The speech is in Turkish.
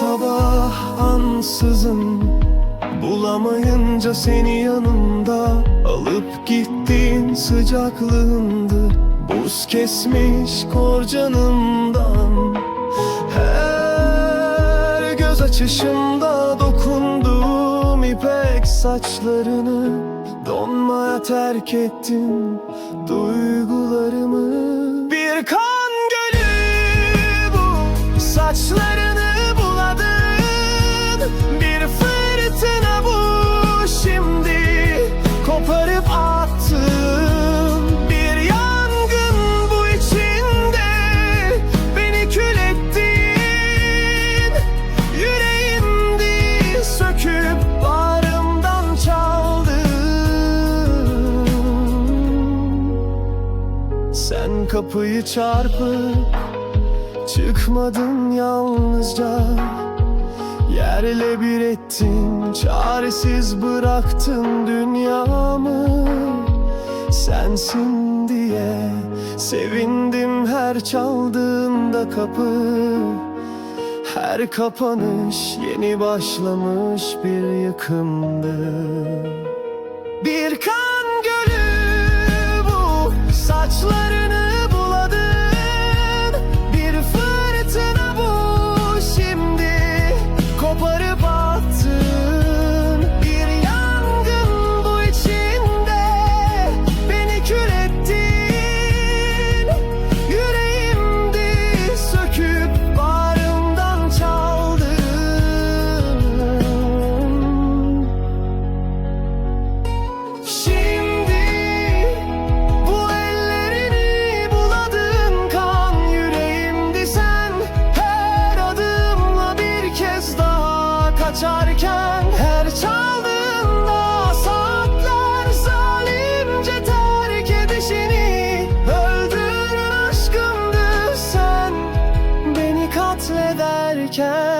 sabah ansızın Bulamayınca seni yanımda Alıp gittiğin sıcaklığındı Buz kesmiş kor canımdan Her göz açışımda dokunduğum ipek saçlarını. Donmaya terk ettim duygularımı Sen kapıyı çarpıp çıkmadın yalnızca. Yerle bir ettin çaresiz bıraktın dünyamı. Sensin diye sevindim her çaldığında kapı. Her kapanış yeni başlamış bir yıkımdı kaçarken her çaldığında saatler zalimce terk edişini öldürür beni katlederken.